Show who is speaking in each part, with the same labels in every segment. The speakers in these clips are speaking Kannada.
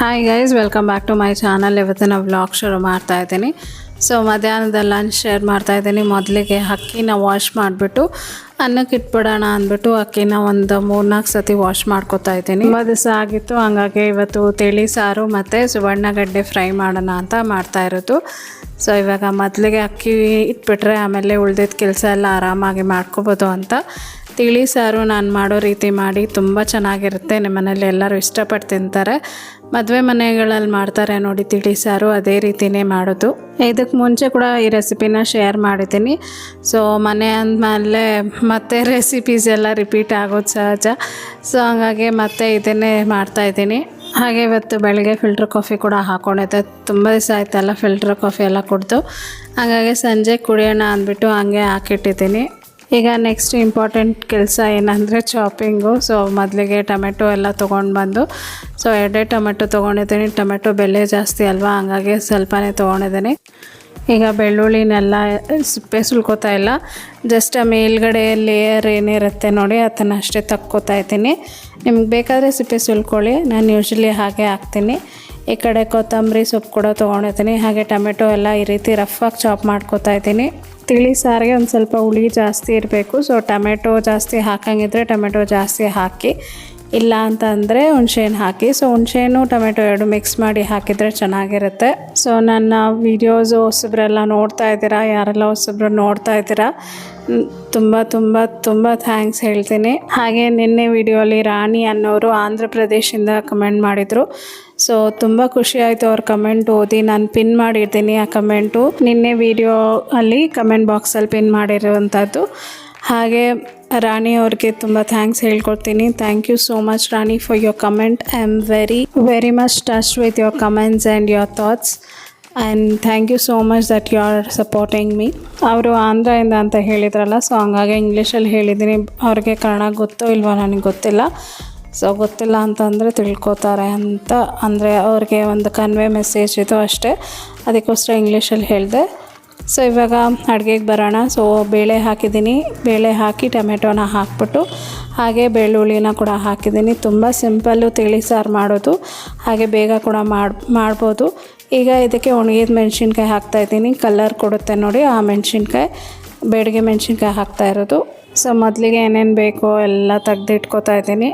Speaker 1: Hi guys welcome back to my channel ಇವತ್ತು ನಾವು ವ್ಲಾಗ್ ಶುರು ಮಾಡ್ತಾ ಇದ್ದೀನಿ. ಸೊ ಮಧ್ಯಾಹ್ನದ ಲಂಚ್ ಶೇರ್ ಮಾಡ್ತಾ ಇದ್ದೀನಿ. ಮೊದಲಿಗೆ ಅಕ್ಕಿನ ವಾಶ್ ಮಾಡಿಬಿಟ್ಟು, ಅನ್ನಕ್ಕೆ ಇಟ್ಬಿಡೋಣ ಅಂದ್ಬಿಟ್ಟು ಅಕ್ಕಿನ ಒಂದು ಮೂರ್ನಾಲ್ಕು ಸತಿ ವಾಶ್ ಮಾಡ್ಕೊತಾ ಇದ್ದೀನಿ. ತುಂಬ ದಿವಸ ಆಗಿತ್ತು, ಹಂಗಾಗಿ ಇವತ್ತು ತಿಳಿ ಸಾರು ಮತ್ತು ಸುವರ್ಣಗಡ್ಡೆ ಫ್ರೈ ಮಾಡೋಣ ಅಂತ ಮಾಡ್ತಾ ಇರೋದು. ಸೊ ಇವಾಗ ಮೊದಲಿಗೆ ಅಕ್ಕಿ ಇಟ್ಬಿಟ್ರೆ ಆಮೇಲೆ ಉಳ್ದಿದ್ದ ಕೆಲಸ ಎಲ್ಲ ಆರಾಮಾಗಿ ಮಾಡ್ಕೋಬೋದು ಅಂತ. ತಿಳಿ ಸಾರು ನಾನು ಮಾಡೋ ರೀತಿ ಮಾಡಿ ತುಂಬ ಚೆನ್ನಾಗಿರುತ್ತೆ. ನಿಮ್ಮ ಮನೇಲಿ ಎಲ್ಲರೂ ಇಷ್ಟಪಟ್ಟು ತಿಂತಾರೆ. ಮದುವೆ ಮನೆಗಳಲ್ಲಿ ಮಾಡ್ತಾರೆ ನೋಡಿ ತಿಳಿ ಸಾರು, ಅದೇ ರೀತಿನೇ ಮಾಡೋದು. ಇದಕ್ಕೆ ಮುಂಚೆ ಕೂಡ ಈ ರೆಸಿಪಿನ ಶೇರ್ ಮಾಡಿದ್ದೀನಿ. ಸೊ ಮನೆ ಅಂದಮೇಲೆ ಮತ್ತೆ ರೆಸಿಪೀಸ್ ಎಲ್ಲ ರಿಪೀಟ್ ಆಗೋದು ಸಹಜ. ಸೊ ಹಂಗಾಗಿ ಮತ್ತೆ ಇದನ್ನೇ ಮಾಡ್ತಾಯಿದ್ದೀನಿ ಹಾಗೆ ಇವತ್ತು ಬೆಳಗ್ಗೆ ಫಿಲ್ಟ್ರ್ ಕಾಫಿ ಕೂಡ ಹಾಕ್ಕೊಂಡಿದ್ದೆ ತುಂಬ ದಿವಸ ಆಯ್ತಲ್ಲ ಫಿಲ್ಟ್ರ್ ಕಾಫಿ ಎಲ್ಲ ಕುಡಿದು. ಹಾಗಾಗಿ ಸಂಜೆ ಕುಡಿಯೋಣ ಅಂದ್ಬಿಟ್ಟು ಹಂಗೆ ಹಾಕಿಟ್ಟಿದ್ದೀನಿ. ಈಗ ನೆಕ್ಸ್ಟ್ ಇಂಪಾರ್ಟೆಂಟ್ ಕೆಲಸ ಏನಂದರೆ ಚಾಪಿಂಗು ಸೊ ಮೊದಲಿಗೆ ಟೊಮೆಟೊ ಎಲ್ಲ ತೊಗೊಂಡು ಬಂದು ಸೊ ಎರಡೇ ಟೊಮೆಟೊ ತೊಗೊಂಡಿದ್ದೀನಿ. ಟೊಮೆಟೊ ಬೆಲೆ ಜಾಸ್ತಿ ಅಲ್ವಾ? ಹಂಗಾಗಿ ಸ್ವಲ್ಪನೇ ತೊಗೊಂಡಿದ್ದೀನಿ. ಈಗ ಬೆಳ್ಳುಳ್ಳಿನೆಲ್ಲ ಸಿಪ್ಪೆ ಸುಲ್ಕೋತಾ ಇಲ್ಲ. ಜಸ್ಟ್ ಆ ಮೇಲ್ಗಡೆ ಲೇಯರ್ ಏನಿರುತ್ತೆ ನೋಡಿ ಅದನ್ನು ಅಷ್ಟೇ ತಕ್ಕೋತಾ ಇದ್ದೀನಿ. ನಿಮ್ಗೆ ಬೇಕಾದರೆ ಸಿಪ್ಪೆ ಸುಲ್ಕೊಳ್ಳಿ. ನಾನು ಯೂಶ್ವಲಿ ಹಾಗೆ ಹಾಕ್ತೀನಿ. ಈ ಕಡೆ ಕೊತ್ತಂಬರಿ ಸೊಪ್ಪು ಕೂಡ ತೊಗೊಂಡಿದ್ದೀನಿ ಹಾಗೆ ಟೊಮೆಟೊ ಎಲ್ಲ ಈ ರೀತಿ ರಫಾಗಿ ಚಾಪ್ ಮಾಡ್ಕೋತಾ ಇದ್ದೀನಿ. ತಿಳಿ ಸಾರಿಗೆ ಒಂದು ಸ್ವಲ್ಪ ಹುಳಿ ಜಾಸ್ತಿ ಇರಬೇಕು. ಸೊ ಟೊಮೆಟೊ ಜಾಸ್ತಿ ಹಾಕಂಗಿದ್ರೆ ಟೊಮೆಟೊ ಜಾಸ್ತಿ ಹಾಕಿ ಇಲ್ಲ ಅಂತ ಅಂದರೆ ಹುಣ್ಸೆಹಣ್ಣು ಹಾಕಿ. ಸೊ ಹುಣ್ಸೆಹಣ್ಣು ಟೊಮೆಟೊ ಎರಡು ಮಿಕ್ಸ್ ಮಾಡಿ ಹಾಕಿದರೆ ಚೆನ್ನಾಗಿರುತ್ತೆ. ಸೊ ನನ್ನ ವೀಡಿಯೋಸು ಹೊಸಬ್ರೆಲ್ಲ ನೋಡ್ತಾ ಇದ್ದೀರಾ? ಯಾರೆಲ್ಲ ಹೊಸಬ್ರು ನೋಡ್ತಾ ಇದ್ದೀರಾ? ತುಂಬ ತುಂಬ ತುಂಬ ಥ್ಯಾಂಕ್ಸ್ ಹೇಳ್ತೀನಿ. ಹಾಗೆ ನಿನ್ನೆ ವಿಡಿಯೋಲಿ ರಾಣಿ ಅನ್ನೋರು ಆಂಧ್ರ ಪ್ರದೇಶದಿಂದ ಕಮೆಂಟ್ ಮಾಡಿದರು. ಸೊ ತುಂಬ ಖುಷಿ ಆಯಿತು ಅವ್ರ ಕಮೆಂಟ್ ಓದಿ. ನಾನು ಪಿನ್ ಮಾಡಿರ್ತೀನಿ ಆ ಕಮೆಂಟು ನಿನ್ನೆ ವಿಡಿಯೋ ಅಲ್ಲಿ ಕಮೆಂಟ್ ಬಾಕ್ಸಲ್ಲಿ ಪಿನ್ ಮಾಡಿರುವಂಥದ್ದು ಹಾಗೆ ರಾಣಿ ಅವ್ರಿಗೆ ತುಂಬ ಥ್ಯಾಂಕ್ಸ್ ಹೇಳ್ಕೊಡ್ತೀನಿ. Thank you so much Rani for your comment I am very very much touch with your comments and your thoughts and thank you so much that you are supporting me ಅವರು ಆಂಧ್ರದಿಂದ ಅಂತ ಹೇಳಿದ್ರಲ್ಲ ಸೊ ಹಂಗಾಗಿ ಇಂಗ್ಲೀಷಲ್ಲಿ ಹೇಳಿದ್ದೀನಿ. ಅವ್ರಿಗೆ ಕನ್ನಡ ಗೊತ್ತೋ ಇಲ್ವೋ ನನಗೆ ಗೊತ್ತಿಲ್ಲ. ಸೊ ಗೊತ್ತಿಲ್ಲ ಅಂತಂದರೆ ತಿಳ್ಕೊತಾರೆ ಅಂತ. ಅಂದರೆ ಅವ್ರಿಗೆ ಒಂದು ಕನ್ವೆ ಮೆಸೇಜ್ ಇದು ಅಷ್ಟೇ. ಅದಕ್ಕೋಸ್ಕರ ಇಂಗ್ಲೀಷಲ್ಲಿ ಹೇಳಿದೆ. ಸೊ ಇವಾಗ ಅಡುಗೆಗೆ ಬರೋಣ. ಸೊ ಬೇಳೆ ಹಾಕಿದ್ದೀನಿ. ಬೇಳೆ ಹಾಕಿ ಟೊಮೆಟೊನ ಹಾಕ್ಬಿಟ್ಟು ಹಾಗೆ ಬೆಳ್ಳುಳ್ಳಿನ ಕೂಡ ಹಾಕಿದ್ದೀನಿ. ತುಂಬ ಸಿಂಪಲ್ಲು ತಿಳಿ ಸಾರು ಮಾಡೋದು. ಹಾಗೆ ಬೇಗ ಕೂಡ ಮಾಡಿ, ಮಾಡ್ಬೋದು. ಈಗ ಇದಕ್ಕೆ ಒಣಗಿದ ಮೆಣಸಿನ್ಕಾಯಿ ಹಾಕ್ತಾಯಿದ್ದೀನಿ ಕಲರ್ ಕೊಡುತ್ತೆ ನೋಡಿ. ಆ ಮೆಣಸಿನ್ಕಾಯಿ, ಬೇಡಿಗೆ ಮೆಣಸಿನ್ಕಾಯಿ ಹಾಕ್ತಾ ಇರೋದು. ಸೊ ಮೊದಲಿಗೆ ಏನೇನು ಬೇಕೋ ಎಲ್ಲ ತೆಗ್ದಿಟ್ಕೋತಾ ಇದ್ದೀನಿ.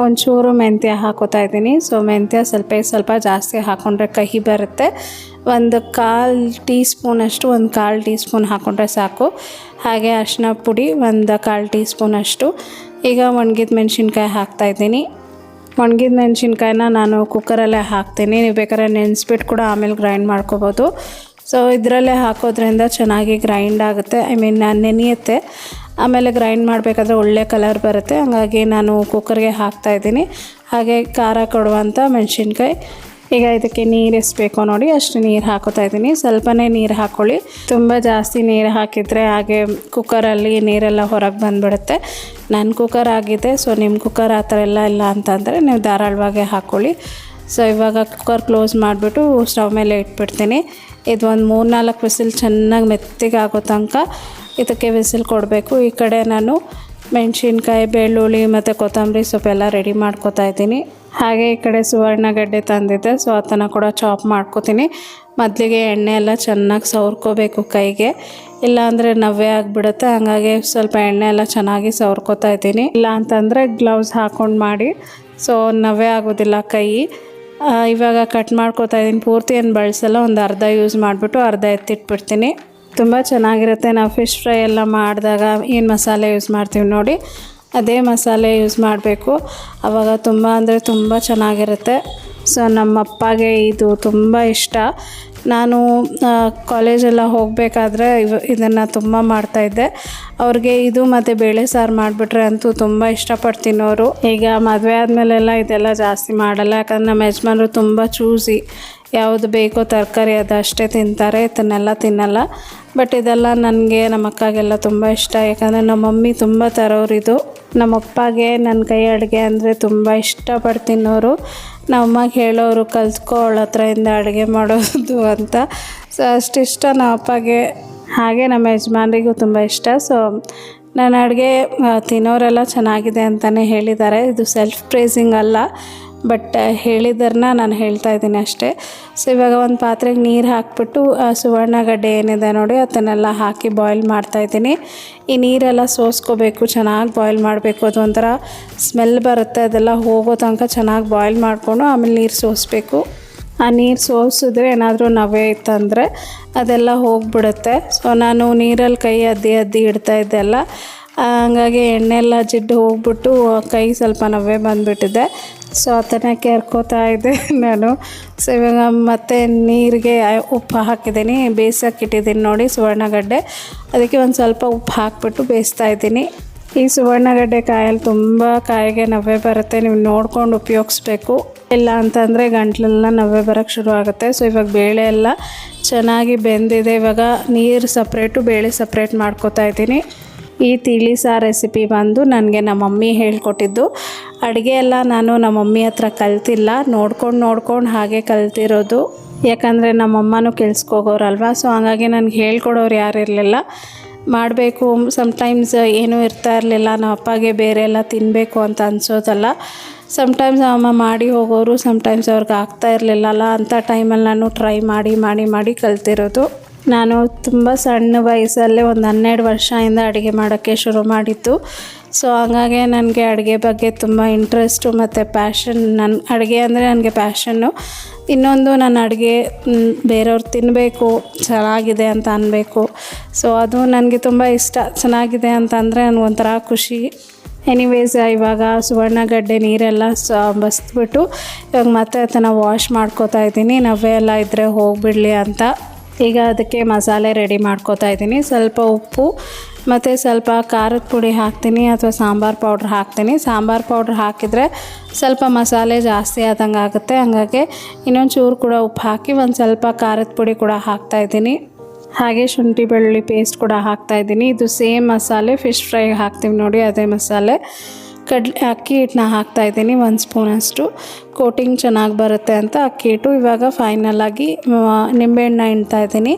Speaker 1: ಒಂಚೂರು ಮೆಂತ್ಯ ಹಾಕೋತಾ ಇದ್ದೀನಿ. ಸೊ ಮೆಂತ್ಯ ಸ್ವಲ್ಪ ಸ್ವಲ್ಪ ಜಾಸ್ತಿ ಹಾಕ್ಕೊಂಡ್ರೆ ಕಹಿ ಬರುತ್ತೆ. ಒಂದು ಕಾಲು ಟೀ ಸ್ಪೂನಷ್ಟು ಒಂದು ಕಾಲು ಟೀ ಸ್ಪೂನ್ ಹಾಕ್ಕೊಂಡ್ರೆ ಸಾಕು. ಹಾಗೆ ಅರಿಶಿನ ಪುಡಿ ಒಂದು ಕಾಲು ಟೀ ಸ್ಪೂನಷ್ಟು ಈಗ ಒಣಗಿದ ಮೆಣಸಿನ್ಕಾಯಿ ಹಾಕ್ತಾಯಿದ್ದೀನಿ ಒಣಗಿದ ಮೆಣಸಿನ್ಕಾಯಿನ ನಾನು ಕುಕ್ಕರಲ್ಲೇ ಹಾಕ್ತೀನಿ. ನೀವು ಬೇಕಾದ್ರೆ ನೆನೆಸ್ಬಿಟ್ಟು ಕೂಡ ಆಮೇಲೆ ಗ್ರೈಂಡ್ ಮಾಡ್ಕೋಬೋದು. ಸೊ ಇದರಲ್ಲೇ ಹಾಕೋದ್ರಿಂದ ಚೆನ್ನಾಗಿ ಗ್ರೈಂಡ್ ಆಗುತ್ತೆ. ಐ ಮೀನ್ ನೆನೆಯುತ್ತೆ. ಆಮೇಲೆ ಗ್ರೈಂಡ್ ಮಾಡಬೇಕಾದ್ರೆ ಒಳ್ಳೆ ಕಲರ್ ಬರುತ್ತೆ. ಹಾಗಾಗಿ ನಾನು ಕುಕ್ಕರ್ಗೆ ಹಾಕ್ತಾಯಿದ್ದೀನಿ ಹಾಗೆ ಖಾರ ಕೊಡುವಂಥ ಮೆಣಸಿನ್ಕಾಯಿ. ಈಗ ಇದಕ್ಕೆ ನೀರು ಎಷ್ಟು ನೋಡಿ. ಅಷ್ಟು ನೀರು ಹಾಕೋತಾ ಇದ್ದೀನಿ. ಸ್ವಲ್ಪನೇ ನೀರು ಹಾಕ್ಕೊಳ್ಳಿ ತುಂಬ ಜಾಸ್ತಿ ನೀರು ಹಾಕಿದರೆ ಹಾಗೆ ಕುಕ್ಕರಲ್ಲಿ ನೀರೆಲ್ಲ ಹೊರಗೆ ಬಂದುಬಿಡುತ್ತೆ. ನನ್ನ ಕುಕ್ಕರ್ ಆಗಿದೆ. ಸೊ ನಿಮ್ಮ ಕುಕ್ಕರ್ ಆ ಥರ ಎಲ್ಲ ಇಲ್ಲ ಅಂತಂದರೆ ನೀವು ಧಾರಾಳವಾಗಿ ಹಾಕ್ಕೊಳ್ಳಿ ಸೊ ಇವಾಗ ಕುಕ್ಕರ್ ಕ್ಲೋಸ್ ಮಾಡಿಬಿಟ್ಟು ಸ್ಟವ್ ಮೇಲೆ ಇಟ್ಬಿಡ್ತೀನಿ. ಇದು ಒಂದು ಮೂರು ನಾಲ್ಕು ವಿಸಿಲ್ ಚೆನ್ನಾಗಿ ಮೆತ್ತಗೆ ಆಗೋ ತನಕ ಇದಕ್ಕೆ ವಿಸಿಲ್ ಕೊಡಬೇಕು. ಈ ಕಡೆ ನಾನು ಮೆಣಸಿನ್ಕಾಯಿ, ಬೆಳ್ಳುಳ್ಳಿ ಮತ್ತು ಕೊತ್ತಂಬರಿ ಸೊಪ್ಪೆಲ್ಲ ರೆಡಿ ಮಾಡ್ಕೋತಾ ಇದ್ದೀನಿ. ಹಾಗೆ ಈ ಕಡೆ ಸುವರ್ಣಗಡ್ಡೆ ತಂದಿದ್ದೆ ಸೊ ಅದನ್ನು ಕೂಡ ಚಾಪ್ ಮಾಡ್ಕೊತೀನಿ. ಮೊದಲಿಗೆ ಎಣ್ಣೆ ಎಲ್ಲ ಚೆನ್ನಾಗಿ ಸವರ್ಕೋಬೇಕು ಕೈಗೆ. ಇಲ್ಲಾಂದರೆ ನವ್ವೆ ಆಗಿಬಿಡುತ್ತೆ, ಹಾಗಾಗಿ ಸ್ವಲ್ಪ ಎಣ್ಣೆ ಎಲ್ಲ ಚೆನ್ನಾಗಿ ಸವರ್ಕೋತಾ ಇದ್ದೀನಿ. ಇಲ್ಲ ಅಂತಂದರೆ ಗ್ಲೌಸ್ ಹಾಕ್ಕೊಂಡು ಮಾಡಿ ಸೊ ನವ್ವೆ ಆಗೋದಿಲ್ಲ ಕೈ. ಇವಾಗ ಕಟ್ ಮಾಡ್ಕೊತಾ ಇದ್ದೀನಿ. ಪೂರ್ತಿ ಏನು ಬಳಸಲ್ಲ, ಒಂದು ಅರ್ಧ ಯೂಸ್ ಮಾಡಿಬಿಟ್ಟು ಅರ್ಧ ಎತ್ತಿಟ್ಬಿಡ್ತೀನಿ. ತುಂಬ ಚೆನ್ನಾಗಿರುತ್ತೆ. ನಾವು ಫಿಶ್ ಫ್ರೈ ಎಲ್ಲ ಮಾಡಿದಾಗ ಏನು ಮಸಾಲೆ ಯೂಸ್ ಮಾಡ್ತೀವಿ ನೋಡಿ, ಅದೇ ಮಸಾಲೆ ಯೂಸ್ ಮಾಡಬೇಕು. ಆವಾಗ ತುಂಬ ಅಂದರೆ ತುಂಬ ಚೆನ್ನಾಗಿರುತ್ತೆ. ಸೊ ನಮ್ಮ ಅಪ್ಪಗೆ ಇದು ತುಂಬ ಇಷ್ಟ. ನಾನು ಕಾಲೇಜೆಲ್ಲ ಹೋಗಬೇಕಾದ್ರೆ ಇವ, ಇದನ್ನು ತುಂಬ ಮಾಡ್ತಾಯಿದ್ದೆ ಅವ್ರಿಗೆ ಇದು ಮತ್ತು ಬೇಳೆ ಸಾರು ಮಾಡಿಬಿಟ್ರೆ ಅಂತೂ ತುಂಬ ಇಷ್ಟಪಟ್ಟು ಈಗ ಮದುವೆ ಆದಮೇಲೆಲ್ಲ ಇದೆಲ್ಲ ಜಾಸ್ತಿ ಮಾಡಲ್ಲ. ಯಾಕಂದ್ರೆ ನಮ್ಮ ಯಜಮಾನರು ತುಂಬ ಚೂಸಿ ಯಾವುದು ಬೇಕೋ ತರಕಾರಿ ಅದಷ್ಟೇ ತಿಂತಾರೆ, ಇದನ್ನೆಲ್ಲ ತಿನ್ನಲ್ಲ. ಬಟ್ ಇದೆಲ್ಲ ನನಗೆ ನಮ್ಮ ಅಕ್ಕಗೆಲ್ಲ ತುಂಬ ಇಷ್ಟ. ಯಾಕಂದರೆ ನಮ್ಮ ಮಮ್ಮಿ ತುಂಬ ತರೋರಿದು. ನಮ್ಮ ಅಪ್ಪಗೆ ನನ್ನ ಕೈ ಅಡುಗೆ ಅಂದರೆ ತುಂಬ ಇಷ್ಟಪಟ್ಟು ತಿನ್ನೋರು ನಮ್ಮ ಅಮ್ಮಗೆ ಹೇಳೋರು ಕಲ್ತ್ಕೊ ಅವಳ ಹತ್ರದಿಂದ ಅಡುಗೆ ಮಾಡೋದು ಅಂತ. ಸೊ ಅಷ್ಟಿಷ್ಟ ನಮ್ಮ ಅಪ್ಪಗೆ ಹಾಗೆ ನಮ್ಮ ಯಜಮಾನ್ರಿಗೂ ತುಂಬ ಇಷ್ಟ. ಸೊ ನನ್ನ ಅಡುಗೆ ತಿನ್ನೋರೆಲ್ಲ ಚೆನ್ನಾಗಿದೆ ಅಂತಲೇ ಹೇಳಿದ್ದಾರೆ. ಇದು ಸೆಲ್ಫ್ ಪ್ರೇಸಿಂಗ್ ಅಲ್ಲ. ಬಟ್ ಹೇಳಿದ್ರನ್ನ ನಾನು ಹೇಳ್ತಾ ಇದ್ದೀನಿ ಅಷ್ಟೇ. ಸೊ ಇವಾಗ ಒಂದು ಪಾತ್ರೆಗೆ ನೀರು ಹಾಕ್ಬಿಟ್ಟು ಸುವರ್ಣಗಡ್ಡೆ ಏನಿದೆ ನೋಡಿ, ಅದನ್ನೆಲ್ಲ ಹಾಕಿ ಬಾಯ್ಲ್ ಮಾಡ್ತಾಯಿದ್ದೀನಿ ಈ ನೀರೆಲ್ಲ ಸೋಸ್ಕೋಬೇಕು, ಚೆನ್ನಾಗಿ ಬಾಯ್ಲ್ ಮಾಡಬೇಕು. ಅದು ಒಂಥರ ಸ್ಮೆಲ್ ಬರುತ್ತೆ, ಅದೆಲ್ಲ ಹೋಗೋ ತನಕ ಚೆನ್ನಾಗಿ ಬಾಯ್ಲ್ ಮಾಡಿಕೊಂಡು ಆಮೇಲೆ ನೀರು ಸೋಸಬೇಕು. ಆ ನೀರು ಸೋಸಿದ್ರೆ ಏನಾದರೂ ನವೆ ಇತ್ತಂದರೆ ಅದೆಲ್ಲ ಹೋಗಿಬಿಡುತ್ತೆ. ಸೊ ನಾನು ನೀರಲ್ಲಿ ಕೈ ಅದ್ದಿ ಅದ್ದಿ ಇಡ್ತಾ ಇದ್ದೆಲ್ಲ ಹಂಗಾಗಿ ಎಣ್ಣೆ ಎಲ್ಲ ಜಿಡ್ಡು ಹೋಗ್ಬಿಟ್ಟು ಕೈ ಸ್ವಲ್ಪ ನವೆ ಬಂದುಬಿಟ್ಟಿದೆ. ಸೊ ಅದನ್ನು ಕೇರ್ಕೋತಾ ಇದ್ದೆ ನಾನು. ಸೊ ಇವಾಗ ಮತ್ತೆ ನೀರಿಗೆ ಉಪ್ಪು ಹಾಕಿದ್ದೀನಿ. ಬೇಯಿಸೋಕೆ ಇಟ್ಟಿದ್ದೀನಿ ನೋಡಿ ಸುವರ್ಣಗಡ್ಡೆ. ಅದಕ್ಕೆ ಒಂದು ಸ್ವಲ್ಪ ಉಪ್ಪು ಹಾಕ್ಬಿಟ್ಟು ಬೇಯಿಸ್ತಾ ಇದ್ದೀನಿ. ಈ ಸುವರ್ಣಗಡ್ಡೆ ಕಾಯಲ್ಲಿ ತುಂಬ ಕಾಯಿಗೆ ನವೆ ಬರುತ್ತೆ. ನೀವು ನೋಡ್ಕೊಂಡು ಉಪಯೋಗಿಸ್ಬೇಕು. ಇಲ್ಲ ಅಂತಂದರೆ ಗಂಟ್ಲೆಲ್ಲ ನವೆ ಬರೋಕ್ಕೆ ಶುರು ಆಗುತ್ತೆ. ಸೊ ಇವಾಗ ಬೇಳೆ ಎಲ್ಲ ಚೆನ್ನಾಗಿ ಬೆಂದಿದೆ. ಇವಾಗ ನೀರು ಸಪ್ರೇಟು ಬೇಳೆ ಸಪ್ರೇಟ್ ಮಾಡ್ಕೋತಾ ಇದ್ದೀನಿ. ಈ ತಿಳಿ ಸಾರು ರೆಸಿಪಿ ಬಂದು ನನಗೆ ನಮ್ಮ ಮಮ್ಮಿ ಹೇಳ್ಕೊಟ್ಟಿದ್ದು. ಅಡುಗೆ ಎಲ್ಲ ನಾನು ನಮ್ಮ ಮಮ್ಮಿ ಹತ್ರ ಕಲ್ತಿಲ್ಲ. ನೋಡ್ಕೊಂಡು ನೋಡ್ಕೊಂಡು ಹಾಗೆ ಕಲ್ತಿರೋದು. ಯಾಕಂದರೆ ನಮ್ಮಮ್ಮನೂ ಕೆಲ್ಸ್ಕೋಗೋರಲ್ವಾ ಸೊ ಹಾಗಾಗಿ ನನಗೆ ಹೇಳ್ಕೊಡೋರು ಯಾರು ಇರಲಿಲ್ಲ. ಮಾಡಬೇಕು ಸಮಟೈಮ್ಸ್ ಏನೂ ಇರ್ತಾ ಇರಲಿಲ್ಲ ನಮ್ಮ ಅಪ್ಪಗೆ ಬೇರೆ ಎಲ್ಲ ತಿನ್ನಬೇಕು ಅಂತ ಅನಿಸೋದಲ್ಲ. ಸಮ್ಟೈಮ್ಸ್ ಅಮ್ಮ ಮಾಡಿ ಹೋಗೋರು ಸಮ್ಟೈಮ್ಸ್ ಅವ್ರಿಗೆ ಆಗ್ತಾ ಇರಲಿಲ್ಲಲ್ಲ ಅಂಥ ಟೈಮಲ್ಲಿ ನಾನು ಟ್ರೈ ಮಾಡಿ ಮಾಡಿ ಮಾಡಿ ಕಲ್ತಿರೋದು. ನಾನು ತುಂಬ ಸಣ್ಣ ವಯಸ್ಸಲ್ಲೇ ಒಂದು ಹನ್ನೆರಡು ವರ್ಷದಿಂದ ಅಡುಗೆ ಮಾಡೋಕ್ಕೆ ಶುರು ಮಾಡಿದ್ದು. ಸೊ ಹಾಗಾಗಿ ನನಗೆ ಅಡುಗೆ ಬಗ್ಗೆ ತುಂಬ ಇಂಟ್ರೆಸ್ಟು ಮತ್ತು ಪ್ಯಾಷನ್ ನನ್ನ ಅಡುಗೆ ಅಂದರೆ ನನಗೆ ಪ್ಯಾಷನ್ನು ಇನ್ನೊಂದು ನನ್ನ ಅಡುಗೆ ಬೇರೆಯವ್ರು ತಿನ್ನಬೇಕು ಚೆನ್ನಾಗಿದೆ ಅಂತ ಅನ್ನಬೇಕು ಸೊ ಅದು ನನಗೆ ತುಂಬ ಇಷ್ಟ. ಚೆನ್ನಾಗಿದೆ ಅಂತ ಅಂದರೆ ನನಗೊಂಥರ ಖುಷಿ. ಎನಿವೇಸ್ ಇವಾಗ ಸುವರ್ಣಗಡ್ಡೆ ನೀರೆಲ್ಲ ಸ ಬಸ್ಬಿಟ್ಟು ಇವಾಗ ಮತ್ತೆ ಅದನ್ನು ವಾಶ್ ಮಾಡ್ಕೋತಾ ಇದ್ದೀನಿ. ನವೆ ಎಲ್ಲ ಇದ್ದರೆ ಹೋಗಿಬಿಡಲಿ ಅಂತ. ಈಗ ಅದಕ್ಕೆ ಮಸಾಲೆ ರೆಡಿ ಮಾಡ್ಕೋತಾ ಇದ್ದೀನಿ. ಸ್ವಲ್ಪ ಉಪ್ಪು, ಮತ್ತು ಸ್ವಲ್ಪ ಖಾರದ ಪುಡಿ ಹಾಕ್ತೀನಿ ಅಥವಾ ಸಾಂಬಾರು ಪೌಡ್ರ್ ಹಾಕ್ತೀನಿ. ಸಾಂಬಾರು ಪೌಡ್ರ್ ಹಾಕಿದರೆ ಸ್ವಲ್ಪ ಮಸಾಲೆ ಜಾಸ್ತಿ ಆದಂಗೆ ಆಗುತ್ತೆ. ಹಾಗಾಗಿ ಇನ್ನೊಂದು ಚೂರು ಕೂಡ ಉಪ್ಪು ಹಾಕಿ ಒಂದು ಸ್ವಲ್ಪ ಖಾರದ ಪುಡಿ ಕೂಡ ಹಾಕ್ತಾಯಿದ್ದೀನಿ ಹಾಗೆ ಶುಂಠಿ ಬೆಳ್ಳುಳ್ಳಿ ಪೇಸ್ಟ್ ಕೂಡ ಹಾಕ್ತಾಯಿದ್ದೀನಿ ಇದು ಸೇಮ್ ಮಸಾಲೆ, ಫಿಶ್ ಫ್ರೈಗೆ ಹಾಕ್ತೀವಿ ನೋಡಿ, ಅದೇ ಮಸಾಲೆ. ಕಡ್ಲೆ ಅಕ್ಕಿ ಹಿಟ್ಟನ್ನ ಹಾಕ್ತಾಯಿದ್ದೀನಿ ಒಂದು ಸ್ಪೂನಷ್ಟು ಕೋಟಿಂಗ್ ಚೆನ್ನಾಗಿ ಬರುತ್ತೆ ಅಂತ ಅಕ್ಕಿ ಹಿಟ್ಟು ಇವಾಗ ಫೈನಲಾಗಿ ನಿಂಬೆಹಣ್ಣ ಹಿಂಡ್ತಾ ಇದ್ದೀನಿ.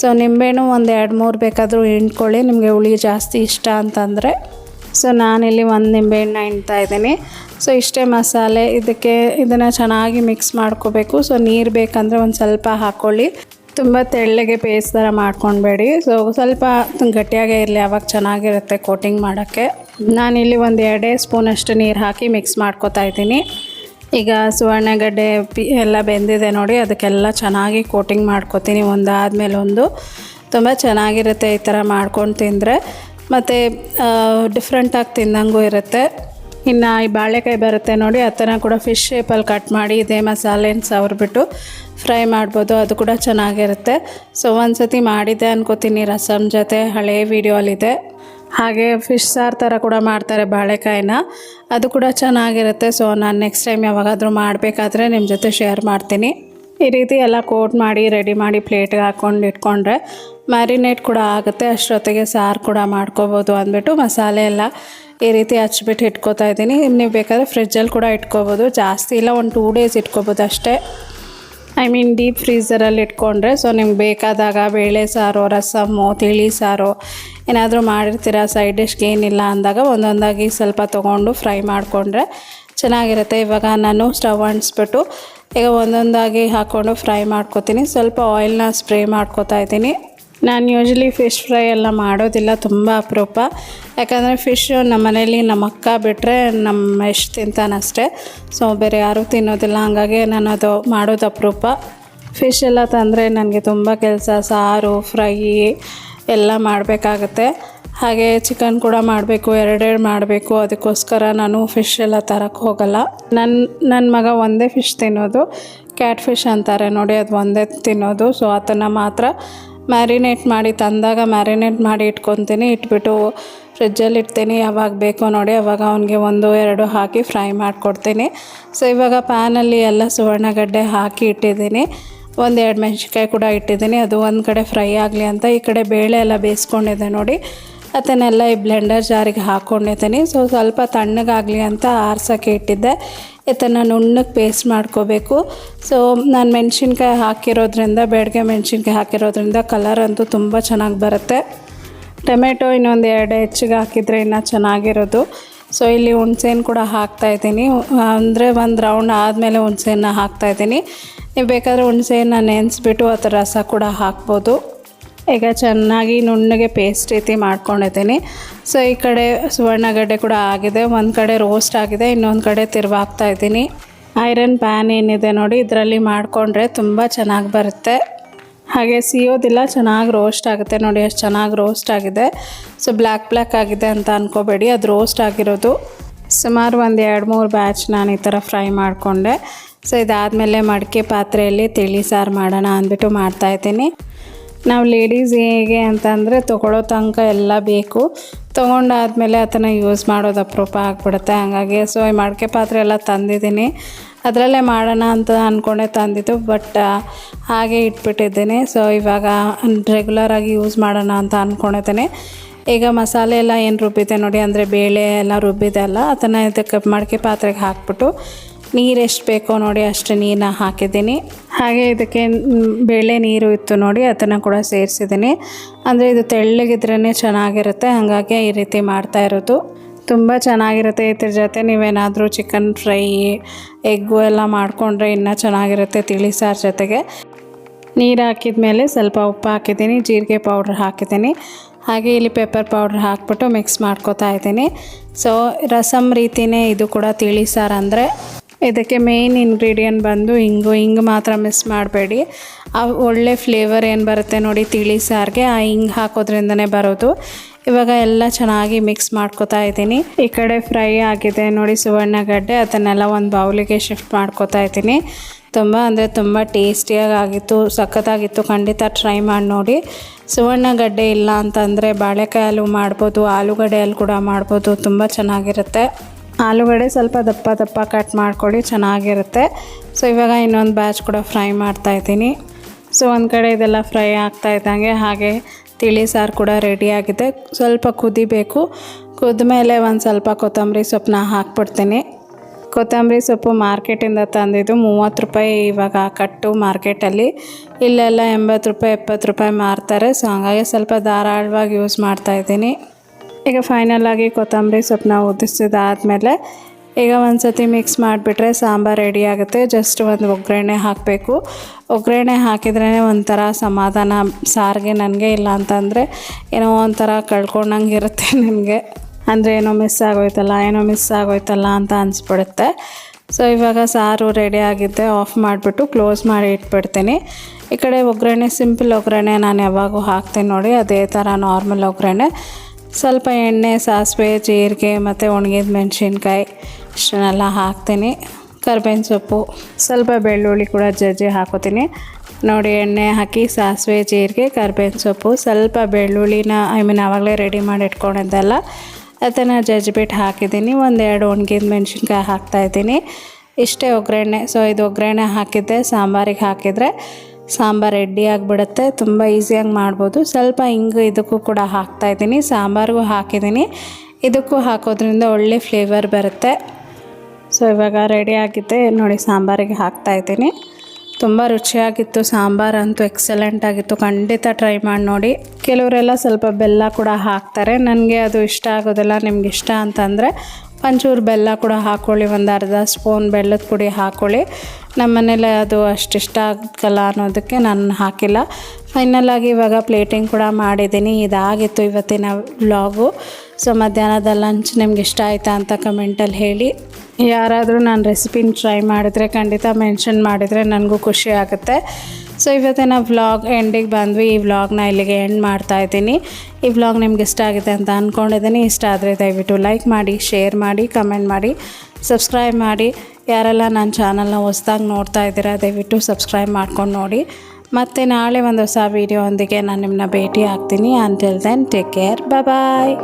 Speaker 1: ಸೊ ನಿಂಬೆಹಣ್ಣು ಒಂದು ಎರಡು ಮೂರು ಬೇಕಾದರೂ ಹಿಂಡ್ಕೊಳ್ಳಿ, ನಿಮಗೆ ಹುಳಿ ಜಾಸ್ತಿ ಇಷ್ಟ ಅಂತಂದರೆ. ಸೊ ನಾನಿಲ್ಲಿ ಒಂದು ನಿಂಬೆಹಣ್ಣ ಹಿಂಡ್ತಾ ಇದ್ದೀನಿ. ಸೊ ಇಷ್ಟೇ ಮಸಾಲೆ, ಇದಕ್ಕೆ ಇದನ್ನು ಚೆನ್ನಾಗಿ ಮಿಕ್ಸ್ ಮಾಡ್ಕೋಬೇಕು. ಸೊ ನೀರು ಬೇಕಂದರೆ ಒಂದು ಸ್ವಲ್ಪ ಹಾಕ್ಕೊಳ್ಳಿ ತುಂಬ ತೆಳ್ಳಗೆ ಪೇಸ್ಟ್ ಥರ ಮಾಡ್ಕೊಳ್ಬೇಡಿ. ಸೊ ಸ್ವಲ್ಪ ಗಟ್ಟಿಯಾಗೇ ಇರಲಿ, ಅವಾಗ ಚೆನ್ನಾಗಿರುತ್ತೆ ಕೋಟಿಂಗ್ ಮಾಡೋಕ್ಕೆ. ನಾನಿಲ್ಲಿ ಒಂದು ಎರಡೇ ಸ್ಪೂನಷ್ಟು ನೀರು ಹಾಕಿ ಮಿಕ್ಸ್ ಮಾಡ್ಕೊತಾ ಇದ್ದೀನಿ. ಈಗ ಸುವರ್ಣಗಡ್ಡೆ ಪಿ, ಎಲ್ಲ ಬೆಂದಿದೆ ನೋಡಿ, ಅದಕ್ಕೆಲ್ಲ ಚೆನ್ನಾಗಿ ಕೋಟಿಂಗ್ ಮಾಡ್ಕೊತೀನಿ. ಒಂದಾದ್ಮೇಲೆ ಒಂದು. ತುಂಬ ಚೆನ್ನಾಗಿರುತ್ತೆ ಈ ಥರ ಮಾಡ್ಕೊಂಡು ತಿಂದರೆ. ಮತ್ತು ಡಿಫ್ರೆಂಟಾಗಿ ತಿಂದಂಗೂ ಇರುತ್ತೆ. ಇನ್ನು ಈ ಬಾಳೆಕಾಯಿ ಬರುತ್ತೆ ನೋಡಿ ಆ ಥರ ಕೂಡ ಫಿಶ್ ಶೇಪಲ್ಲಿ ಕಟ್ ಮಾಡಿ ಇದೇ ಮಸಾಲೆನ ಸವರ್ಬಿಟ್ಟು ಫ್ರೈ ಮಾಡ್ಬೋದು, ಅದು ಕೂಡ ಚೆನ್ನಾಗಿರುತ್ತೆ. ಸೊ ಒಂದು ಸತಿ ಮಾಡಿದ್ದೆ ಅನ್ಕೋತೀನಿ ರಸಮ್ ಜೊತೆ ಹಳೆ ವೀಡಿಯೋಲಿದೆ ಹಾಗೆ ಫಿಶ್ ಸಾರು ಥರ ಕೂಡ ಮಾಡ್ತಾರೆ ಬಾಳೆಕಾಯಿನ. ಅದು ಕೂಡ ಚೆನ್ನಾಗಿರುತ್ತೆ. ಸೊ ನಾನು ನೆಕ್ಸ್ಟ್ ಟೈಮ್ ಯಾವಾಗಾದರೂ ಮಾಡಬೇಕಾದ್ರೆ ನಿಮ್ಮ ಜೊತೆ ಶೇರ್ ಮಾಡ್ತೀನಿ. ಈ ರೀತಿ ಎಲ್ಲ ಕೋಟ್ ಮಾಡಿ ರೆಡಿ ಮಾಡಿ ಪ್ಲೇಟ್ಗೆ ಹಾಕ್ಕೊಂಡು ಇಟ್ಕೊಂಡ್ರೆ ಮ್ಯಾರಿನೇಟ್ ಕೂಡ ಆಗುತ್ತೆ. ಅಷ್ಟೊತ್ತಿಗೆ ಸಾರು ಕೂಡ ಮಾಡ್ಕೋಬೋದು ಅಂದ್ಬಿಟ್ಟು ಮಸಾಲೆ ಎಲ್ಲ ಈ ರೀತಿ ಹಚ್ಬಿಟ್ಟು ಇಟ್ಕೋತಾ ಇದ್ದೀನಿ. ನೀವು ಬೇಕಾದರೆ ಫ್ರಿಜ್ಜಲ್ಲಿ ಕೂಡ ಇಟ್ಕೋಬೋದು. ಜಾಸ್ತಿ ಇಲ್ಲ, ಒಂದು ಟೂ ಡೇಸ್ ಇಟ್ಕೋಬೋದು ಅಷ್ಟೇ. ಐ ಮೀನ್ ಡೀಪ್ ಫ್ರೀಝರಲ್ಲಿ ಇಟ್ಕೊಂಡ್ರೆ ಸೊ ನಿಮ್ಗೆ ಬೇಕಾದಾಗ ಬೇಳೆ ಸಾರು ರಸಮ್ಮು ತಿಳಿ ಸಾರು, ಏನಾದರೂ ಮಾಡಿರ್ತೀರ ಸೈಡ್ ಡಿಶ್ಗೆ ಏನಿಲ್ಲ ಅಂದಾಗ ಒಂದೊಂದಾಗಿ ಸ್ವಲ್ಪ ತೊಗೊಂಡು ಫ್ರೈ ಮಾಡಿಕೊಂಡ್ರೆ ಚೆನ್ನಾಗಿರುತ್ತೆ. ಇವಾಗ ನಾನು ಸ್ಟವ್ ಅಂಟಿಸ್ಬಿಟ್ಟು ಈಗ ಒಂದೊಂದಾಗಿ ಹಾಕ್ಕೊಂಡು ಫ್ರೈ ಮಾಡ್ಕೋತೀನಿ. ಸ್ವಲ್ಪ ಆಯಿಲ್ನ ಸ್ಪ್ರೇ ಮಾಡ್ಕೊತಾ ಇದ್ದೀನಿ. ನಾನು ಯೂಶ್ವಲಿ ಫಿಶ್ ಫ್ರೈ ಎಲ್ಲ ಮಾಡೋದಿಲ್ಲ, ತುಂಬ ಅಪರೂಪ. ಯಾಕಂದರೆ ಫಿಶ್ಶು ನಮ್ಮ ಮನೇಲಿ ನಮ್ಮ ಅಕ್ಕ ಬಿಟ್ಟರೆ ನಮ್ಮ ಎಷ್ಟು ತಿಂತಾನಷ್ಟೇ ಸೊ ಬೇರೆ ಯಾರೂ ತಿನ್ನೋದಿಲ್ಲ. ಹಾಗಾಗಿ ನಾನು ಅದು ಮಾಡೋದು ಅಪರೂಪ. ಫಿಶ್ ಎಲ್ಲ ತಂದರೆ ನನಗೆ ತುಂಬ ಕೆಲಸ, ಸಾರು ಫ್ರೈ ಎಲ್ಲ ಮಾಡಬೇಕಾಗತ್ತೆ. ಹಾಗೆ ಚಿಕನ್ ಕೂಡ ಮಾಡಬೇಕು, ಎರಡೆರಡು ಮಾಡಬೇಕು. ಅದಕ್ಕೋಸ್ಕರ ನಾನು ಫಿಶ್ ಎಲ್ಲ ತರಕ್ಕೆ ಹೋಗಲ್ಲ. ನನ್ನ ನನ್ನ ಮಗ ಒಂದೇ ಫಿಶ್ ತಿನ್ನೋದು. ಕ್ಯಾಟ್ ಫಿಶ್ ಅಂತಾರೆ ನೋಡಿ, ಅದು ಒಂದೇ ತಿನ್ನೋದು. ಸೊ ಅದನ್ನು ಮಾತ್ರ ಮ್ಯಾರಿನೇಟ್ ಮಾಡಿ ತಂದಾಗ ಮ್ಯಾರಿನೇಟ್ ಮಾಡಿ ಇಟ್ಕೊತೀನಿ. ಇಟ್ಬಿಟ್ಟು ಫ್ರಿಜ್ಜಲ್ಲಿ ಇಡ್ತೀನಿ. ಯಾವಾಗ ಬೇಕೋ ನೋಡಿ, ಅವಾಗ ಅವನಿಗೆ ಒಂದು, ಎರಡು ಹಾಕಿ ಫ್ರೈ ಮಾಡಿಕೊಡ್ತೀನಿ. ಸೊ ಇವಾಗ ಪ್ಯಾನಲ್ಲಿ ಎಲ್ಲ ಸುವರ್ಣಗಡ್ಡೆ ಹಾಕಿ ಇಟ್ಟಿದ್ದೀನಿ. ಒಂದು ಎರಡು ಮೆಣಸಿನ್ಕಾಯಿ ಕೂಡ ಇಟ್ಟಿದ್ದೀನಿ. ಅದು ಒಂದು ಕಡೆ ಫ್ರೈ ಆಗಲಿ ಅಂತ. ಈ ಕಡೆ ಬೇಳೆ ಎಲ್ಲ ಬೇಯಿಸ್ಕೊಂಡಿದೆ ನೋಡಿ. ಅದನ್ನೆಲ್ಲ ಈ ಬ್ಲೆಂಡರ್ ಜಾರಿಗೆ ಹಾಕ್ಕೊಂಡಿದ್ದೀನಿ ಸೊ ಸ್ವಲ್ಪ ತಣ್ಣಗಾಗಲಿ ಅಂತ ಆರ್ಸೋಕ್ಕೆ ಇಟ್ಟಿದ್ದೆ. ಇದನ್ನು ನುಣ್ಣಗೆ ಪೇಸ್ಟ್ ಮಾಡ್ಕೋಬೇಕು. ಸೊ ನಾನು ಮೆಣಸಿನ್ಕಾಯಿ ಹಾಕಿರೋದ್ರಿಂದ ಬೆಳಗ್ಗೆ ಮೆಣಸಿನ್ಕಾಯಿ ಹಾಕಿರೋದ್ರಿಂದ ಕಲರ್ ಅಂತೂ ತುಂಬ ಚೆನ್ನಾಗಿ ಬರುತ್ತೆ. ಟೊಮೆಟೊ ಇನ್ನೊಂದು ಎರಡು ಹೆಚ್ಚಿಗೆ ಹಾಕಿದರೆ ಇನ್ನೂ ಚೆನ್ನಾಗಿರೋದು. ಸೊ ಇಲ್ಲಿ ಹುಣ್ಸೆಹಣ್ಣು ಕೂಡ ಹಾಕ್ತಾ ಇದ್ದೀನಿ. ಅಂದರೆ ಒಂದು ರೌಂಡ್ ಆದಮೇಲೆ ಹುಣ್ಸೆಹಣ್ಣ ಹಾಕ್ತಾ ಇದ್ದೀನಿ. ನೀವು ಬೇಕಾದರೆ ಹುಣ್ಸೆಹಣ್ಣ ನೆನೆಸ್ಬಿಟ್ಟು ಅದರ ರಸ ಕೂಡ ಹಾಕ್ಬೋದು. ಈಗ ಚೆನ್ನಾಗಿ ನುಣ್ಣಗೆ ಪೇಸ್ಟ್ ರೀತಿ ಮಾಡ್ಕೊಂಡಿದ್ದೀನಿ. ಸೊ ಈ ಕಡೆ ಸುವರ್ಣಗಡ್ಡೆ ಕೂಡ ಆಗಿದೆ. ಒಂದು ಕಡೆ ರೋಸ್ಟ್ ಆಗಿದೆ, ಇನ್ನೊಂದು ಕಡೆ ತಿರುವಾಗ್ತಾ ಇದ್ದೀನಿ. ಐರನ್ ಪ್ಯಾನ್ ಏನಿದೆ ನೋಡಿ, ಇದರಲ್ಲಿ ಮಾಡಿಕೊಂಡ್ರೆ ತುಂಬ ಚೆನ್ನಾಗಿ ಬರುತ್ತೆ. ಹಾಗೆ ಸಿಯೋದಿಲ್ಲ, ಚೆನ್ನಾಗಿ ರೋಸ್ಟ್ ಆಗುತ್ತೆ ನೋಡಿ ಎಷ್ಟು ಚೆನ್ನಾಗಿ ರೋಸ್ಟ್ ಆಗಿದೆ. ಸೊ ಬ್ಲ್ಯಾಕ್ ಬ್ಲ್ಯಾಕ್ ಆಗಿದೆ ಅಂತ ಅಂದ್ಕೋಬೇಡಿ ಅದು ರೋಸ್ಟ್ ಆಗಿರೋದು. ಸುಮಾರು ಒಂದು ಎರಡು ಮೂರು ಬ್ಯಾಚ್ ನಾನು ಈ ಥರ ಫ್ರೈ ಮಾಡಿಕೊಂಡೆ. ಸೊ ಇದಾದಮೇಲೆ ಮಡಿಕೆ ಪಾತ್ರೆಯಲ್ಲಿ ತಿಳಿ ಸಾರು ಮಾಡೋಣ ಅಂದ್ಬಿಟ್ಟು ಮಾಡ್ತಾಯಿದ್ದೀನಿ ನಾವು ಲೇಡೀಸ್ ಹೇಗೆ ಅಂತಂದರೆ ತೊಗೊಳ್ಳೋ ತನಕ ಎಲ್ಲ ಬೇಕು. ತೊಗೊಂಡಾದಮೇಲೆ ಅದನ್ನು ಯೂಸ್ ಮಾಡೋದು ಅಪರೂಪ ಆಗಿಬಿಡುತ್ತೆ. ಹಾಗಾಗಿ ಸೊ ಈ ಮಡಿಕೆ ಪಾತ್ರೆ ಎಲ್ಲ ತಂದಿದ್ದೀನಿ. ಅದರಲ್ಲೇ ಮಾಡೋಣ ಅಂತ ಅಂದ್ಕೊಂಡೆ ತಂದಿದ್ದು ಬಟ್ ಹಾಗೆ ಇಟ್ಬಿಟ್ಟಿದ್ದೀನಿ. ಸೊ ಇವಾಗ ರೆಗ್ಯುಲರಾಗಿ ಯೂಸ್ ಮಾಡೋಣ ಅಂತ ಅಂದ್ಕೊಂಡಿದ್ದೀನಿ ಈಗ ಮಸಾಲೆ ಎಲ್ಲ ಏನು ರುಬ್ಬಿದೆ ನೋಡಿ, ಅಂದರೆ ಬೇಳೆ ಎಲ್ಲ ರುಬ್ಬಿದೆ ಅಲ್ಲ, ಅದನ್ನು ಇದಕ್ಕೆ ಮಡಿಕೆ ಪಾತ್ರೆಗೆ ಹಾಕ್ಬಿಟ್ಟು ನೀರು ಎಷ್ಟು ಬೇಕೋ ನೋಡಿ ಅಷ್ಟು ನೀರನ್ನ ಹಾಕಿದ್ದೀನಿ. ಹಾಗೆ ಇದಕ್ಕೆ ಬೇಳೆ ನೀರು ಇತ್ತು ನೋಡಿ ಅದನ್ನು ಕೂಡ ಸೇರಿಸಿದ್ದೀನಿ. ಅಂದರೆ ಇದು ತೆಳ್ಳಗಿದ್ರೇ ಚೆನ್ನಾಗಿರುತ್ತೆ, ಹಾಗಾಗಿ ಈ ರೀತಿ ಮಾಡ್ತಾ ಇರೋದು. ತುಂಬ ಚೆನ್ನಾಗಿರುತ್ತೆ ಇದ್ರ ಜೊತೆ. ನೀವೇನಾದರೂ ಚಿಕನ್ ಫ್ರೈ ಎಗ್ಗು ಎಲ್ಲ ಮಾಡಿಕೊಂಡ್ರೆ ಇನ್ನೂ ಚೆನ್ನಾಗಿರುತ್ತೆ ತಿಳಿ ಸಾರು ಜೊತೆಗೆ. ನೀರು ಹಾಕಿದ ಮೇಲೆ ಸ್ವಲ್ಪ ಉಪ್ಪು ಹಾಕಿದ್ದೀನಿ, ಜೀರಿಗೆ ಪೌಡ್ರ್ ಹಾಕಿದ್ದೀನಿ. ಹಾಗೆ ಇಲ್ಲಿ ಪೆಪ್ಪರ್ ಪೌಡ್ರ್ ಹಾಕ್ಬಿಟ್ಟು ಮಿಕ್ಸ್ ಮಾಡ್ಕೊತಾ ಇದ್ದೀನಿ. ಸೊ ರಸಮ್ ರೀತಿಯೇ ಇದು ಕೂಡ ತಿಳಿ ಸಾರು ಅಂದರೆ ಇದಕ್ಕೆ ಮೇಯ್ನ್ ಇಂಗ್ರೀಡಿಯೆಂಟ್ ಬಂದು ಹಿಂಗು ಹಿಂಗೆ ಮಾತ್ರ ಮಿಸ್ ಮಾಡಬೇಡಿ. ಆ ಒಳ್ಳೆ ಫ್ಲೇವರ್ ಏನು ಬರುತ್ತೆ ನೋಡಿ ತಿಳಿ ಸಾರಿಗೆ, ಆ ಹಿಂಗೆ ಹಾಕೋದ್ರಿಂದನೇ ಬರೋದು. ಇವಾಗ ಎಲ್ಲ ಚೆನ್ನಾಗಿ ಮಿಕ್ಸ್ ಮಾಡ್ಕೋತಾ ಇದ್ದೀನಿ. ಈ ಕಡೆ ಫ್ರೈ ಆಗಿದೆ ನೋಡಿ ಸುವರ್ಣಗಡ್ಡೆ, ಅದನ್ನೆಲ್ಲ ಒಂದು ಬೌಲಿಗೆ ಶಿಫ್ಟ್ ಮಾಡ್ಕೋತಾ ಇದ್ದೀನಿ. ತುಂಬ ಅಂದರೆ ತುಂಬ ಟೇಸ್ಟಿಯಾಗಿ ಆಗಿತ್ತು ಸಖತ್ತಾಗಿತ್ತು, ಖಂಡಿತ ಟ್ರೈ ಮಾಡಿ ನೋಡಿ. ಸುವರ್ಣಗಡ್ಡೆ ಇಲ್ಲ ಅಂತಂದರೆ ಬಾಳೆಕಾಯಿ ಮಾಡ್ಬೋದು ಆಲೂಗಡ್ಡೆಯಲ್ಲಿ ಕೂಡ ಮಾಡ್ಬೋದು, ತುಂಬ ಚೆನ್ನಾಗಿರುತ್ತೆ. ಆಲೂಗಡ್ಡೆ ಸ್ವಲ್ಪ ದಪ್ಪ ದಪ್ಪ ಕಟ್ ಮಾಡಿಕೊಡಿ ಚೆನ್ನಾಗಿರುತ್ತೆ. ಸೊ ಇವಾಗ ಇನ್ನೊಂದು ಬ್ಯಾಚ್ ಕೂಡ ಫ್ರೈ ಮಾಡ್ತಾ ಇದ್ದೀನಿ. ಸೊ ಒಂದು ಕಡೆ ಇದೆಲ್ಲ ಫ್ರೈ ಆಗ್ತಾ ಇದ್ದಂಗೆ ಹಾಗೆ ತಿಳಿ ಸಾರು ಕೂಡ ರೆಡಿಯಾಗಿದೆ ಸ್ವಲ್ಪ ಕುದಿಬೇಕು. ಕುದ ಮೇಲೆ ಒಂದು ಸ್ವಲ್ಪ ಕೊತ್ತಂಬರಿ ಸೊಪ್ಪನ್ನ ಹಾಕ್ಬಿಡ್ತೀನಿ. ಕೊತ್ತಂಬರಿ ಸೊಪ್ಪು ಮಾರ್ಕೆಟಿಂದ ತಂದಿದ್ದು ಮೂವತ್ತು ರೂಪಾಯಿ ಇವಾಗ ಕಟ್ಟು ಮಾರ್ಕೆಟಲ್ಲಿ ಇಲ್ಲೆಲ್ಲ ಎಂಬತ್ತು ರೂಪಾಯಿ, ಎಪ್ಪತ್ತು ರೂಪಾಯಿ ಮಾರ್ತಾರೆ. ಸೊ ಹಾಗಾಗಿ ಸ್ವಲ್ಪ ಧಾರಾಳವಾಗಿ ಯೂಸ್ ಮಾಡ್ತಾ ಇದ್ದೀನಿ. ಈಗ ಫೈನಲ್ ಆಗಿ ಕೊತ್ತಂಬರಿ ಸೊಪ್ಪನ್ನ ಉದಿಸಿದಾದ್ಮೇಲೆ ಈಗ ಒಂದು ಸತಿ ಮಿಕ್ಸ್ ಮಾಡಿಬಿಟ್ರೆ ಸಾಂಬಾರು ರೆಡಿ ಆಗುತ್ತೆ. ಜಸ್ಟ್ ಒಂದು ಒಗ್ಗರಣೆ ಹಾಕಬೇಕು. ಒಗ್ಗರಣೆ ಹಾಕಿದ್ರೇ ಒಂಥರ ಸಮಾಧಾನ. ಸಾರಿಗೆ ನನಗೆ ಇಲ್ಲ ಅಂತಂದರೆ ಏನೋ ಒಂಥರ ಕಳ್ಕೊಂಡಂಗೆ ಇರುತ್ತೆ ನನಗೆ ಅಂದರೆ ಏನೋ ಮಿಸ್ ಆಗೋಯ್ತಲ್ಲ, ಏನೋ ಮಿಸ್ ಆಗೋಯ್ತಲ್ಲ ಅಂತ ಅನಿಸ್ಬಿಡುತ್ತೆ. ಸೊ ಇವಾಗ ಸಾರು ರೆಡಿ ಆಗಿದ್ದೆ. ಆಫ್ ಮಾಡಿಬಿಟ್ಟು ಕ್ಲೋಸ್ ಮಾಡಿ ಇಟ್ಬಿಡ್ತೀನಿ. ಈ ಕಡೆ ಒಗ್ಗರಣೆ ಸಿಂಪಲ್ ಒಗ್ಗರಣೆ ನಾನು ಯಾವಾಗೂ ಹಾಕ್ತೀನಿ ನೋಡಿ. ಅದೇ ಥರ ನಾರ್ಮಲ್ ಒಗ್ಗರಣೆ. ಸ್ವಲ್ಪ ಎಣ್ಣೆ, ಸಾಸಿವೆ, ಜೀರಿಗೆ ಮತ್ತು ಒಣಗಿದ ಮೆಣಸಿನ್ಕಾಯಿ ಇಷ್ಟನ್ನೆಲ್ಲ ಹಾಕ್ತೀನಿ. ಕರ್ಬೇವಿನ ಸೊಪ್ಪು, ಸ್ವಲ್ಪ ಬೆಳ್ಳುಳ್ಳಿ ಕೂಡ ಜಜ್ಜಿ ಹಾಕೋತೀನಿ. ನೋಡಿ, ಎಣ್ಣೆ ಹಾಕಿ, ಸಾಸಿವೆ, ಜೀರಿಗೆ, ಕರ್ಬೇವಿನ ಸೊಪ್ಪು, ಸ್ವಲ್ಪ ಬೆಳ್ಳುಳ್ಳಿನ ಐ ಮೀನ್ ಆವಾಗಲೇ ರೆಡಿ ಮಾಡಿ ಇಟ್ಕೊಂಡಿದ್ದೆಲ್ಲ, ಅದನ್ನು ಜಜ್ಜಿಬಿಟ್ಟು ಹಾಕಿದ್ದೀನಿ. ಒಂದೆರಡು ಒಣಗಿದ ಮೆಣಸಿನ್ಕಾಯಿ ಹಾಕ್ತಾಯಿದ್ದೀನಿ ಇಷ್ಟೇ ಒಗ್ಗರಣೆ. ಸೊ ಇದು ಒಗ್ಗರಣೆ ಹಾಕಿದ್ದೆ, ಸಾಂಬಾರಿಗೆ ಹಾಕಿದರೆ ಸಾಂಬಾರು ರೆಡಿ ಆಗಿಬಿಡುತ್ತೆ, ತುಂಬ ಈಸಿಯಾಗಿ ಮಾಡ್ಬೋದು. ಸ್ವಲ್ಪ ಹಿಂಗೆ ಇದಕ್ಕೂ ಕೂಡ ಹಾಕ್ತಾಯಿದ್ದೀನಿ ಸಾಂಬಾರಿಗೂ ಹಾಕಿದ್ದೀನಿ. ಇದಕ್ಕೂ ಹಾಕೋದ್ರಿಂದ ಒಳ್ಳೆ ಫ್ಲೇವರ್ ಬರುತ್ತೆ. ಸೊ ಇವಾಗ ರೆಡಿ ಆಗಿದೆ ನೋಡಿ, ಸಾಂಬಾರಿಗೆ ಹಾಕ್ತಾ ಇದ್ದೀನಿ. ತುಂಬ ರುಚಿಯಾಗಿತ್ತು. ಸಾಂಬಾರು ಅಂತೂ ಎಕ್ಸಲೆಂಟ್ ಆಗಿತ್ತು. ಖಂಡಿತ ಟ್ರೈ ಮಾಡಿ ನೋಡಿ. ಕೆಲವರೆಲ್ಲ ಸ್ವಲ್ಪ ಬೆಲ್ಲ ಕೂಡ ಹಾಕ್ತಾರೆ. ನನಗೆ ಅದು ಇಷ್ಟ ಆಗೋದಿಲ್ಲ. ನಿಮ್ಗೆ ಇಷ್ಟ ಅಂತಂದರೆ ಒಂಚೂರು ಬೆಲ್ಲ ಕೂಡ ಹಾಕ್ಕೊಳ್ಳಿ ಒಂದು ಅರ್ಧ ಸ್ಪೂನ್ ಬೆಲ್ಲದ ಪುಡಿ ಹಾಕ್ಕೊಳ್ಳಿ ನಮ್ಮ ಮನೇಲಿ ಅದು ಅಷ್ಟಿಷ್ಟ ಇಷ್ಟ ಆಗಲ್ಲ ಅನ್ನೋದಕ್ಕೆ ನಾನು ಹಾಕಿಲ್ಲ. ಫೈನಲ್ ಆಗಿ ಇವಾಗ ಪ್ಲೇಟಿಂಗ್ ಕೂಡ ಮಾಡಿದ್ದೀನಿ. ಇದಾಗಿತ್ತು ಇವತ್ತಿನ ವ್ಲಾಗು ಸೊ ಮಧ್ಯಾಹ್ನದ ಲಂಚ್ ನಿಮ್ಗೆ ಇಷ್ಟ ಆಯಿತಾ ಅಂತ ಕಮೆಂಟಲ್ಲಿ ಹೇಳಿ. ಯಾರಾದರೂ ನಾನು ರೆಸಿಪಿನ ಟ್ರೈ ಮಾಡಿದರೆ ಖಂಡಿತ ಮೆನ್ಷನ್ ಮಾಡಿದರೆ ನನಗೂ ಖುಷಿ ಆಗುತ್ತೆ. ಸೊ ಇವತ್ತಿನ ವ್ಲಾಗ್ ಎಂಡಿಗೆ ಬಂದ್ವಿ. ಈ ವ್ಲಾಗ್ನ ಇಲ್ಲಿಗೆ ಎಂಡ್ ಮಾಡ್ತಾ ಇದ್ದೀನಿ. ಈ ವ್ಲಾಗ್ ನಿಮ್ಗೆ ಇಷ್ಟ ಆಗಿದೆ ಅಂತ ಅಂದ್ಕೊಂಡಿದ್ದೀನಿ ಇಷ್ಟ ಆದರೆ ದಯವಿಟ್ಟು ಲೈಕ್ ಮಾಡಿ ಶೇರ್ ಮಾಡಿ ಕಮೆಂಟ್ ಮಾಡಿ ಸಬ್ಸ್ಕ್ರೈಬ್ ಮಾಡಿ. ಯಾರೆಲ್ಲ ನನ್ನ ಚಾನಲ್ನ ಹೊಸ್ದಾಗಿ ನೋಡ್ತಾ ಇದ್ದೀರಾ, ದಯವಿಟ್ಟು ಸಬ್ಸ್ಕ್ರೈಬ್ ಮಾಡ್ಕೊಂಡು ನೋಡಿ. ಮತ್ತು ನಾಳೆ ಒಂದು ಹೊಸ ವೀಡಿಯೋ ಒಂದಿಗೆ ನಾನು ನಿಮ್ಮನ್ನ ಭೇಟಿ ಆಗ್ತೀನಿ. Until then take care bye